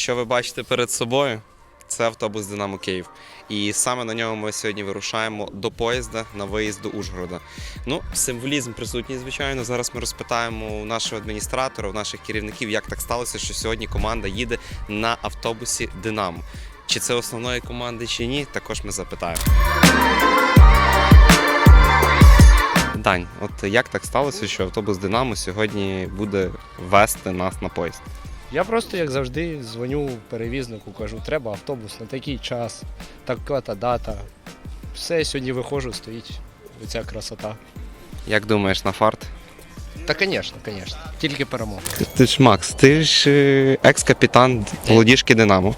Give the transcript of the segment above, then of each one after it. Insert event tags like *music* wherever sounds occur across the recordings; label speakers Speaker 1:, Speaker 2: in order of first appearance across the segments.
Speaker 1: Що ви бачите перед собою? Це автобус Динамо Київ. І саме на ньому ми сьогодні вирушаємо до поїзда на виїзд до Ужгорода. Ну, символізм присутній, звичайно. Зараз ми розпитаємо у нашого адміністратора, у наших керівників, як так сталося, що сьогодні команда їде на автобусі Динамо. Чи це основної команди, чи ні, також ми запитаємо. Дань, от як так сталося, що автобус Динамо сьогодні буде вести нас на поїзд?
Speaker 2: Я просто, як завжди, дзвоню перевізнику, кажу, треба автобус на такий час, така-та дата. Все, сьогодні виходжу, стоїть оця красота.
Speaker 1: Як думаєш, на фарт?
Speaker 2: Та, звісно, звісно, тільки перемога.
Speaker 1: Ти ж Макс, ти ж е, екс-капітан молодіжки Динамо.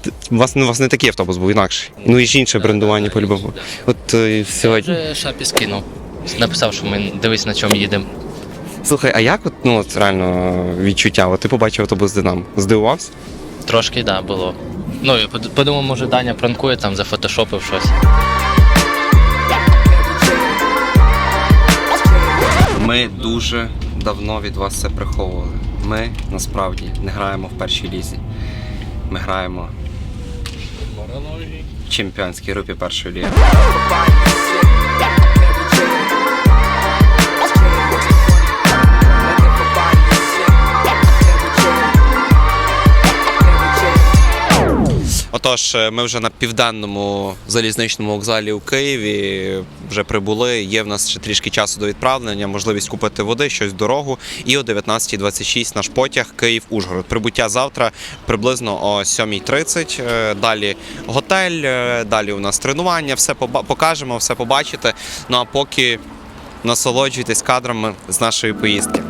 Speaker 1: Ти- У вас, у вас не такий автобус був інакший. Ну і ж інше брендування по-любому. От е, сьогодні.
Speaker 3: Вже шапі скинув. Написав, що ми дивись на чому їдемо.
Speaker 1: Слухай, а як от, ну, от реально відчуття? От ти побачив автобус Динамо? Здивувався?
Speaker 3: Трошки, так, да, було. Ну, я подумав, може Даня пранкує там, зафотошопив щось.
Speaker 1: Ми дуже давно від вас це приховували. Ми насправді не граємо в першій лізі. Ми граємо в чемпіонській групі першої ліги. Отож, е, ми вже на південному залізничному вокзалі у Києві вже прибули. Є в нас ще трішки часу до відправлення, можливість купити води, щось в дорогу. І о 19.26 наш потяг Київ-Ужгород. Прибуття завтра приблизно о 7.30. Е, Далі готель, е, далі у нас тренування. Все покажемо, все побачите. Ну а поки насолоджуйтесь кадрами з нашої поїздки.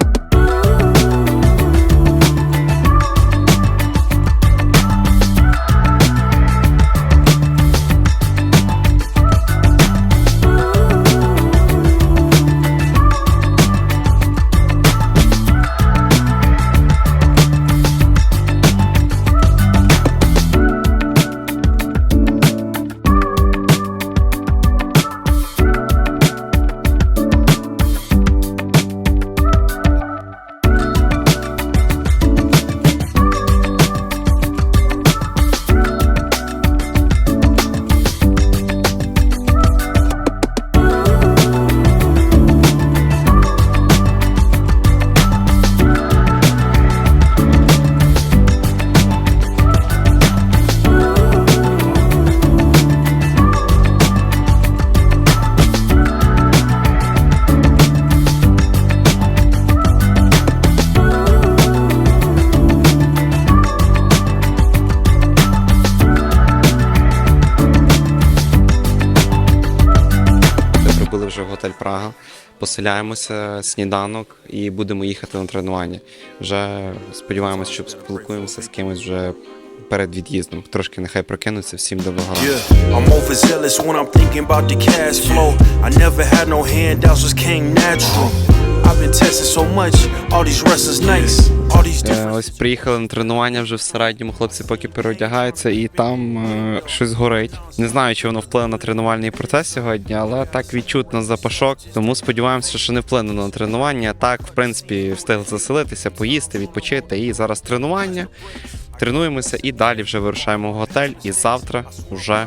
Speaker 1: Готель Прага. Поселяємося сніданок і будемо їхати на тренування. Вже сподіваємося, що спілкуємося з кимось вже перед від'їздом. Трошки нехай прокинуться. Всім доброго.
Speaker 4: I'm overzealous when I'm thinking about the cash flow. I never had no handouts, just came natural.
Speaker 1: Е. Ось приїхали на тренування вже в середньому. Хлопці поки переодягаються, і там е, щось горить. Не знаю, чи воно вплине на тренувальний процес сьогодні, але так відчутно запашок. Тому сподіваємося, що не вплине на тренування. Так, в принципі, встигли заселитися, поїсти, відпочити. І зараз тренування. Тренуємося і далі вже вирушаємо в готель. І завтра вже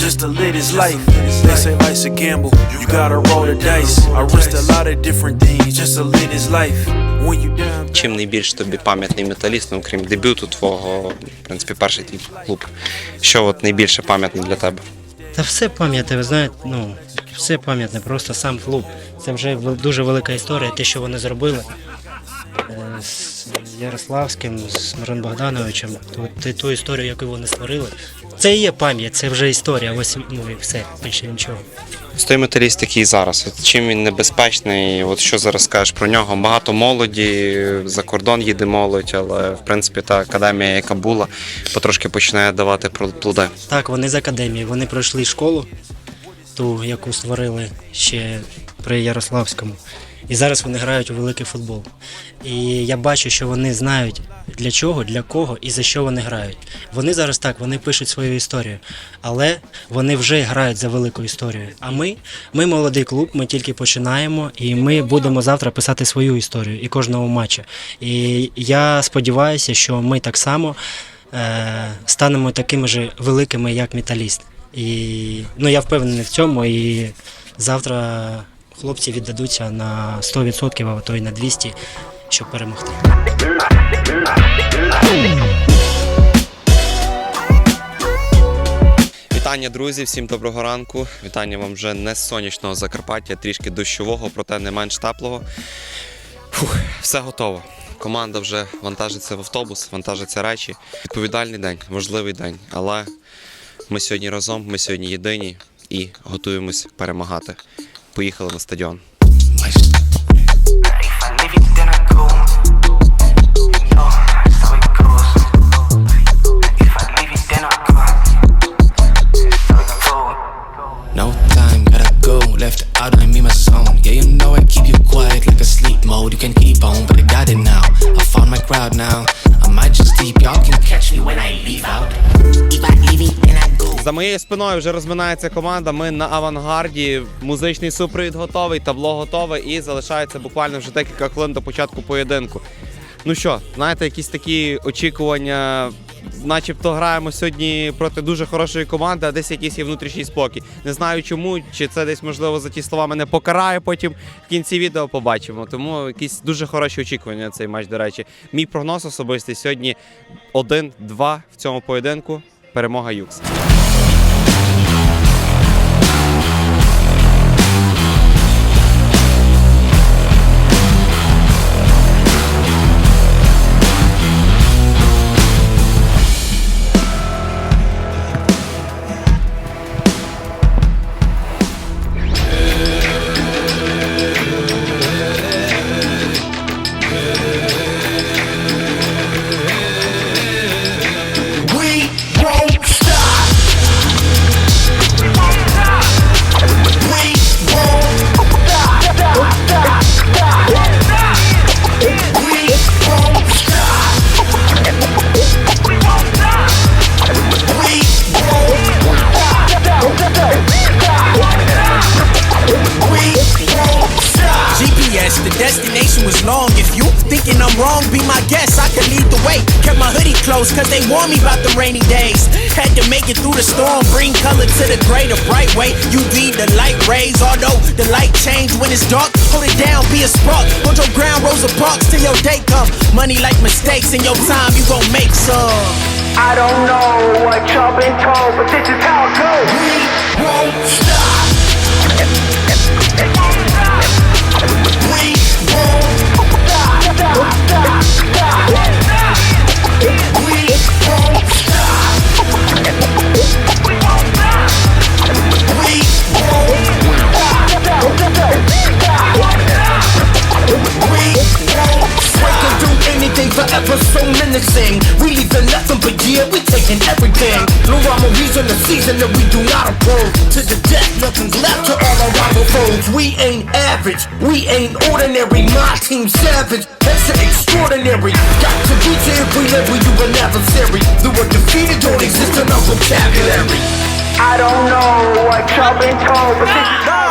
Speaker 4: just to live this life. They say life's a gamble, you gotta roll the dice. I risked a lot of different things just to live this life. When you down
Speaker 1: Чим найбільш тобі пам'ятний металіст, ну, крім дебюту твого, в принципі, перший твій клуб. Що от найбільше пам'ятне для тебе?
Speaker 5: Та все пам'ятне, ви знаєте, ну все пам'ятне, просто сам клуб. Це вже дуже велика історія, те, що вони зробили е, з Ярославським, з Мирон Богдановичем. Ту, ту історію, яку вони створили, це і є пам'ять, це вже історія. Ось ну і все, більше нічого.
Speaker 1: Той металіст, який зараз, от чим він небезпечний, от що зараз скажеш про нього? Багато молоді, за кордон їде молодь, але в принципі та академія, яка була, потрошки починає давати плоди.
Speaker 5: Так, вони з академії, вони пройшли школу, ту, яку створили ще при Ярославському. І зараз вони грають у великий футбол. І я бачу, що вони знають для чого, для кого і за що вони грають. Вони зараз так, вони пишуть свою історію, але вони вже грають за велику історію. А ми, ми молодий клуб, ми тільки починаємо, і ми будемо завтра писати свою історію і кожного матчу. І я сподіваюся, що ми так само е, станемо такими ж великими, як металіст. І ну я впевнений в цьому. І завтра хлопці віддадуться на 100%, а то й на 200%, щоб перемогти.
Speaker 1: Вітання, друзі! Всім доброго ранку. Вітання вам вже не з сонячного Закарпаття, трішки дощового, проте не менш теплого. Фух, все готово. Команда вже вантажиться в автобус, вантажиться речі. Відповідальний день, важливий день. Але ми сьогодні разом, ми сьогодні єдині і готуємось перемагати. Поїхали на стадіон. Моєю спиною вже розминається команда. Ми на авангарді. Музичний супровід готовий, табло готове і залишається буквально вже декілька хвилин до початку поєдинку. Ну що, знаєте, якісь такі очікування, начебто граємо сьогодні проти дуже хорошої команди, а десь якийсь є внутрішній спокій. Не знаю чому, чи це десь можливо за ті слова мене покарає. Потім в кінці відео побачимо. Тому якісь дуже хороші очікування на цей матч. До речі, мій прогноз особистий сьогодні 1-2 в цьому поєдинку. Перемога Юкс.
Speaker 6: Cause they warned me about the rainy days. Had to make it through the storm, bring color to the gray, the bright way. You UV, the light rays, although the light change when it's dark. Hold it down, be a spark. Hold your ground, Rosa Parks till your day come. Money like mistakes, in your time, you gon' make some.
Speaker 7: I don't know what y'all been told, but this is how it goes.
Speaker 8: We won't stop. *laughs* We won't stop. We won't We
Speaker 6: so menacing. We leaving nothing but yeah, we taking everything. Reason, the season that we do not approve. To the death, nothing's left to all our rival foes. We ain't average, we ain't ordinary. My team savage, that's extraordinary. Got to reach it if we live with you an adversary. The word defeated don't exist in our vocabulary.
Speaker 7: I don't know what y'all been told, but this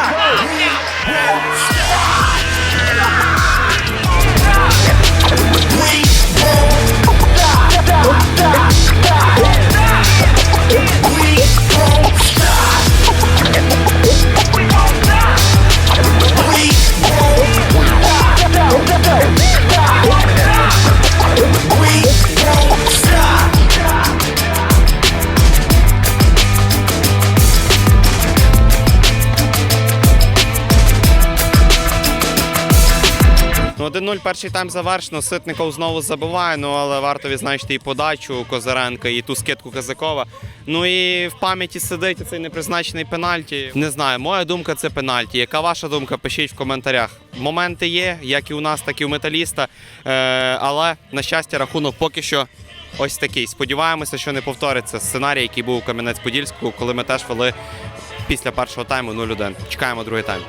Speaker 1: 1-0 перший тайм завершено. Ситников знову забиває, ну але варто відзначити і подачу Козаренка, і ту скидку Казакова. Ну і в пам'яті сидить цей непризначений пенальті. Не знаю, моя думка це пенальті. Яка ваша думка? Пишіть в коментарях. Моменти є, як і у нас, так і у металіста. Е, але на щастя, рахунок поки що. Ось такий. Сподіваємося, що не повториться сценарій, який був у Кам'янець-Подільську, коли ми теж вели після першого тайму 0-1. Чекаємо другий тайм.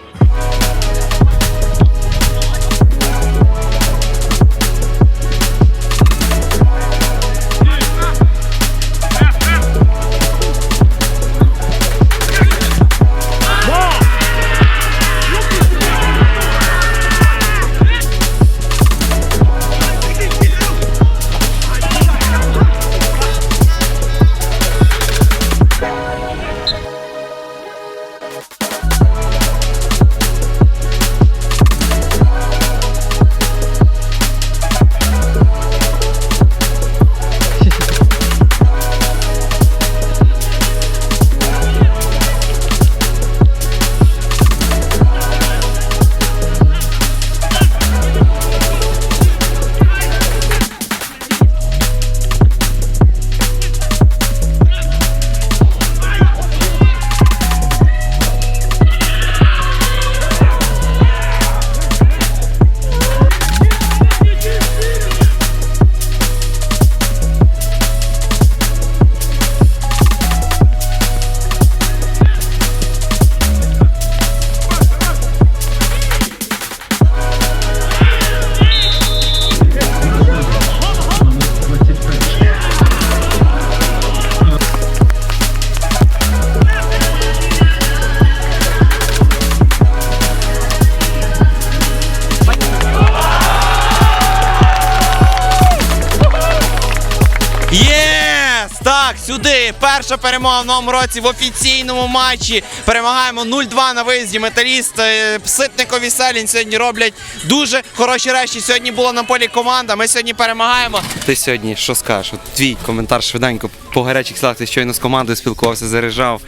Speaker 1: Сюди. Перша перемога в новому році в офіційному матчі. Перемагаємо 0-2 на виїзді. Металіст е, Ситников і Селін сьогодні роблять дуже хороші речі. Сьогодні була на полі команда. Ми сьогодні перемагаємо. Ти сьогодні що скажеш? От твій коментар швиденько по гарячих слах. Ти щойно з командою спілкувався, заряджав.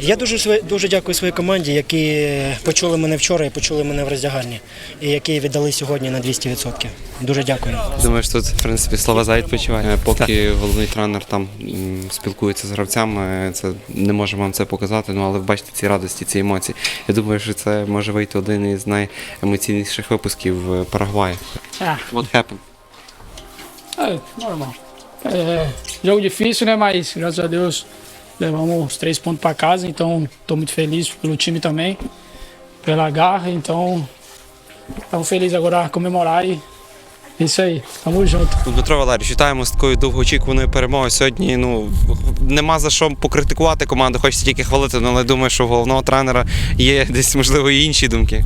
Speaker 5: Я дуже дуже дякую своїй команді, які почули мене вчора і почули мене в роздягальні, і які віддали сьогодні на 200%. Дуже дякую.
Speaker 1: Думаєш, тут в принципі слова за відпочивання. Поки головний тренер там спілкується з гравцями, це не можемо вам це показати. Ну але ви бачите ці радості, ці емоції. Я думаю, що це може вийти один із найемоційніших випусків в Парагваї.
Speaker 9: Ah,
Speaker 1: What happened?
Speaker 9: É, jogo difícil, né? Mas graças a Deus levamos os três pontos para casa, então estou muito feliz pelo time também, pela garra, então estamos felizes agora a comemorar e é isso aí, tamo junto.
Speaker 1: Дмитро Валерійович, вітаємо з такою довгоочікуваною перемогою. Сьогодні ну нема за що покритикувати команду, хочеться тільки хвалити, ну, але думаю, що у головного тренера є десь можливо і інші думки.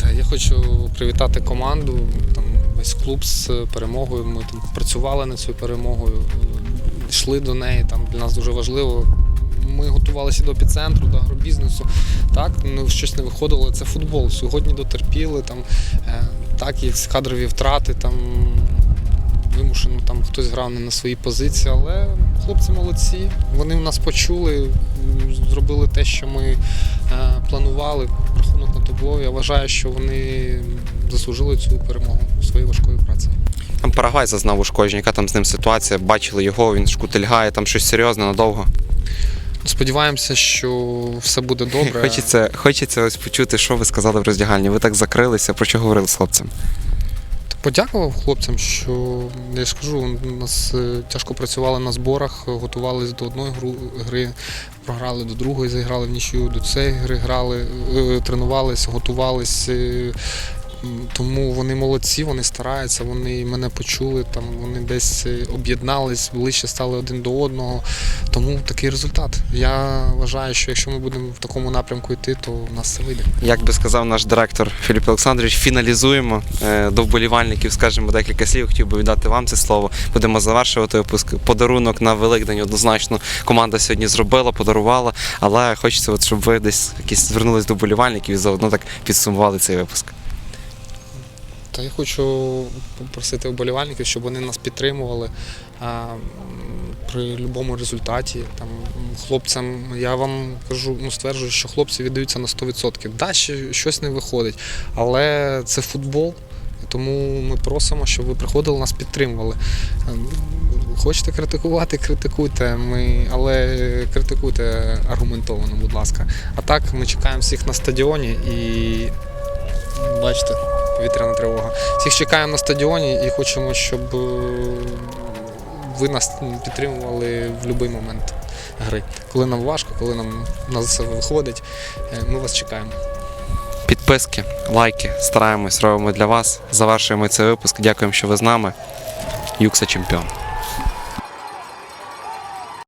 Speaker 10: Та я хочу привітати команду, там весь клуб з перемогою. Ми там працювали над цією перемогою, йшли до неї. Там для нас дуже важливо. Ми готувалися до епіцентру, до агробізнесу. Так, ну щось не виходило. Це футбол. Сьогодні дотерпіли. Там е, так, є кадрові втрати, там вимушено там хтось грав не на своїй позиції, але хлопці молодці. Вони в нас почули, зробили те, що ми е, планували. Рахунок на табло. Я вважаю, що вони заслужили цю перемогу своєю важкою працею.
Speaker 1: Там Парагвай зазнав ушкодження, яка там з ним ситуація. Бачили його, він шкутильгає, там щось серйозне надовго.
Speaker 10: Сподіваємося, що все буде *laughs* добре.
Speaker 1: Хочеться, хочеться ось почути, що ви сказали в роздягальні. Ви так закрилися, про що говорили з хлопцем?
Speaker 10: Подякував хлопцям, що я ж кажу, нас е, тяжко працювали на зборах, готувалися до одної гри, програли до другої, заіграли в нічию, до цієї гри грали, е, тренувалися, готувалися. Тому вони молодці, вони стараються, вони мене почули, там вони десь е, об'єднались, ближче стали один до одного. Тому такий результат. Я вважаю, що якщо ми будемо в такому напрямку йти, то в нас це вийде.
Speaker 1: Як би сказав наш директор Філіп Олександрович, фіналізуємо Е, до вболівальників, скажемо декілька слів. Хотів би віддати вам це слово. Будемо завершувати випуск. Подарунок на Великдень однозначно команда сьогодні зробила, подарувала. Але хочеться, от, щоб ви десь якісь звернулись до вболівальників і заодно так підсумували цей випуск.
Speaker 10: Та я хочу попросити вболівальників, щоб вони нас підтримували. А, при будь-якому результаті. Там хлопцям, я вам кажу, ну стверджую, що хлопці віддаються на 100%. Да, ще щось не виходить, але це футбол. Тому ми просимо, щоб ви приходили, нас підтримували. Ем, Хочете критикувати, критикуйте, ми, але критикуйте аргументовано, будь ласка. А так ми чекаємо всіх на стадіоні і бачите, повітряна тривога. Всіх чекаємо на стадіоні і хочемо, щоб е, ви нас підтримували в будь-який момент гри. Коли нам важко, коли нам нас виходить, е, ми вас чекаємо.
Speaker 1: Підписки, лайки, стараємось, робимо для вас. Завершуємо цей випуск. Дякуємо, що ви з нами. Юкса чемпіон.